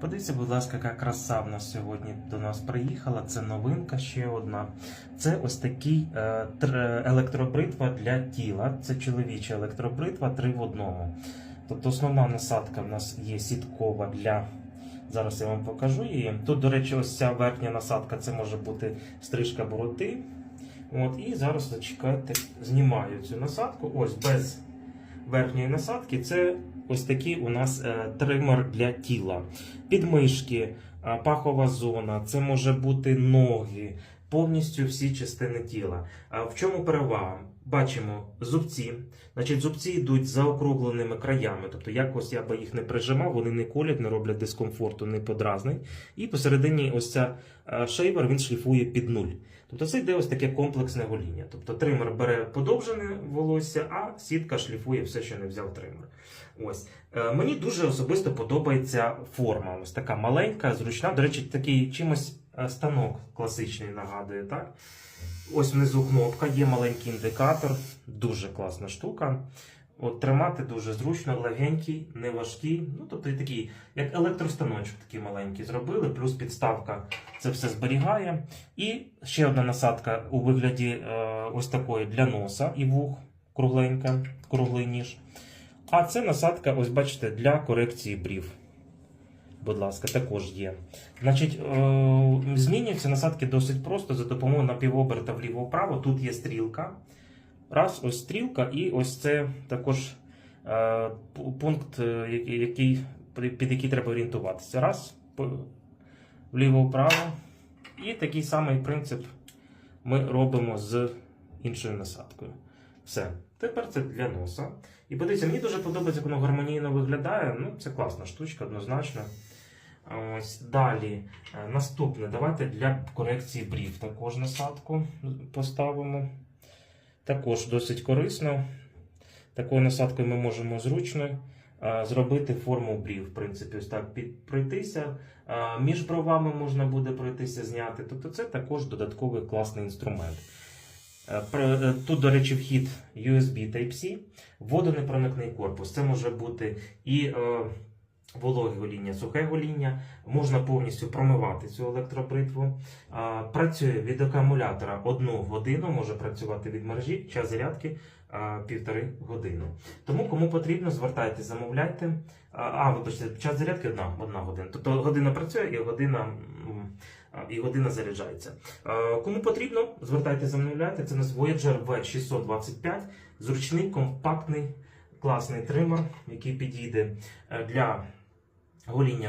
Подивіться, будь ласка, яка краса в нас сьогодні до нас приїхала. Це новинка ще одна. Це ось такий е, тр- електробритва для тіла. Це чоловіча електробритва 3 в одному. Тобто основна насадка в нас є сіткова для. Зараз я вам покажу її. Тут, до речі, ось ця верхня насадка це може бути стрижка бороди. От, і зараз зачекайте, знімаю цю насадку. Ось без верхньої насадки. Це ось такий у нас е, тример для тіла. Підмишки, е, пахова зона, це може бути ноги, повністю всі частини тіла. А в чому перевага? Бачимо зубці. Значить, зубці йдуть заокругленими краями. Тобто, якось я би їх не прижимав, вони не колять, не роблять дискомфорту, не подразнень. І посередині ось ця е, шейвер він шліфує під нуль. Тобто це йде ось таке комплексне гоління. Тобто тример бере подовжене волосся, а сітка шліфує все, що не взяв тример. Ось. Е, Мені дуже особисто подобається форма. Ось така маленька, зручна. До речі, такий чимось станок класичний нагадує, так? Ось внизу кнопка, є маленький індикатор, дуже класна штука. От тримати дуже зручно, легенький, не важкий. Ну, тобто такий, як електростаночок такий маленький зробили, плюс підставка це все зберігає. І ще одна насадка у вигляді е, ось такої для носа і вух, кругленька, круглий ніж. А це насадка, ось бачите, для корекції брів. Будь ласка, також є. Значить, е, змінюються насадки досить просто за допомогою напівоберта вліво-вправо. Тут є стрілка. Раз, ось стрілка, і ось це також е, пункт, е, який, під який треба орієнтуватися. Раз, вліво-вправо. І такий самий принцип ми робимо з іншою насадкою. Все. Тепер це для носа. І подивіться, мені дуже подобається, як воно гармонійно виглядає. Ну, це класна штучка, однозначно. Ось далі. Е, Наступне. Давайте для корекції брів також насадку поставимо. Також досить корисно. Такою насадкою ми можемо зручно е, зробити форму брів. В принципі, ось так пройтися. Е, Між бровами можна буде пройтися, зняти. Тобто це також додатковий класний інструмент. Е, е, Тут, до речі, вхід USB Type-C, водонепроникний корпус. Це може бути і е, вологе гоління, сухе гоління. Можна повністю промивати цю електробритву. Працює від акумулятора одну годину, може працювати від мережі, час зарядки а, півтори години. Тому кому потрібно, звертайтеся, замовляйте. А, вибачте, час зарядки одна, година. Тобто година працює і година. І година заряджається. Кому потрібно, звертайтеся, замовляйте. Це у нас Voyager V625, зручний, компактний, класний тример, який підійде е, для гоління